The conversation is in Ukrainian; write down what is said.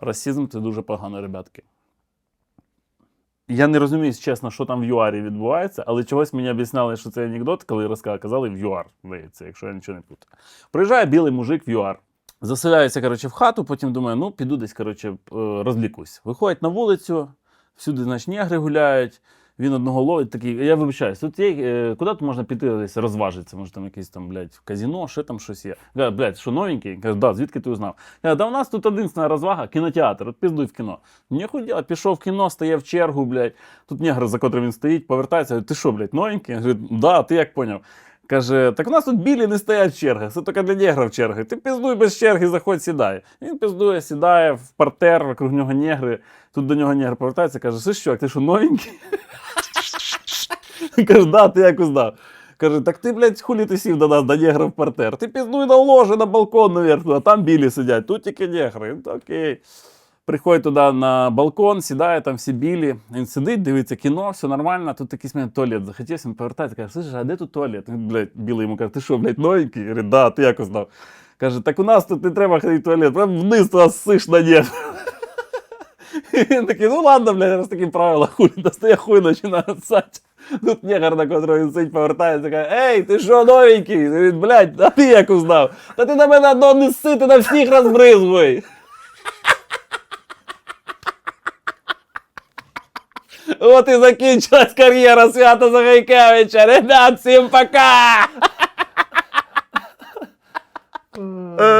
Расізм це дуже погано, ребятки. Я не розумію, чесно, що там в ЮАРі відбувається, але чогось мені об'ясняли, що це анекдот, коли розказали, казали в ЮАР, здається, якщо я нічого не путаю. Приїжджає білий мужик в ЮАР. Заселяється, коротше, в хату, потім думає, ну, піду десь, коротше, е, розлікусь. Виходить на вулицю, всюди, значить, негри гуляють. Він одного ловить такий. Я вибачаюсь, тут є, е, куди тут можна піти десь розважитися? Може там якийсь там, блядь, казіно, ще там щось є. Каже, блядь, що новенький? Каже, да, звідки ти узнав? Я, да у нас тут одинственна розвага, кінотеатр, от піздуй в кіно. Ніхуй діла, пішов в кіно, стає в чергу, блядь. Тут негр, за котрим він стоїть, повертається, говорить, ти що, блядь, новенький? Я говорю, да, ти як поняв? Каже, так у нас тут білі не стоять в чергах, це тільки для негрів черги. Ти піздуй без черги, заходь, сідай. Він піздує, сідає в партер, вокруг нього негри. Тут до нього негр повертається, каже, що, ти що, новенький? Каже, да, ти як узнав. Каже, так ти, блядь, хулі ти сів до нас, до негрів в партер. Ти піздуй на ложе, на балкон наверх, а там білі сидять, тут тільки негри. Ну, Окей. Приходить туди на балкон, сідає, там всі білі. Він сидить, дивиться кіно, все нормально. Тут якийсь мене туалет захотівся, він повертається, каже, слышиш, а де тут туалет? Він, блядь, білий йому каже, ти що, блядь, новенький? Говорить, да, ти як узнав. Каже, так у нас тут не треба ходити в туалет, прям вниз туди ссиш на негр. Він такий, ну ладно, блядь, раз такі правила хуй, достає хуй починає сать. Тут негар, на котрого він сить, повертається, каже, ей, ти що новенький? І Він, блядь, а ти як узнав? Та ти на мене одно не сси, ти на всіх розбризгуй. От і закінчилась кар'єра Свята Загайкевича. Ребят, всім пока! Е,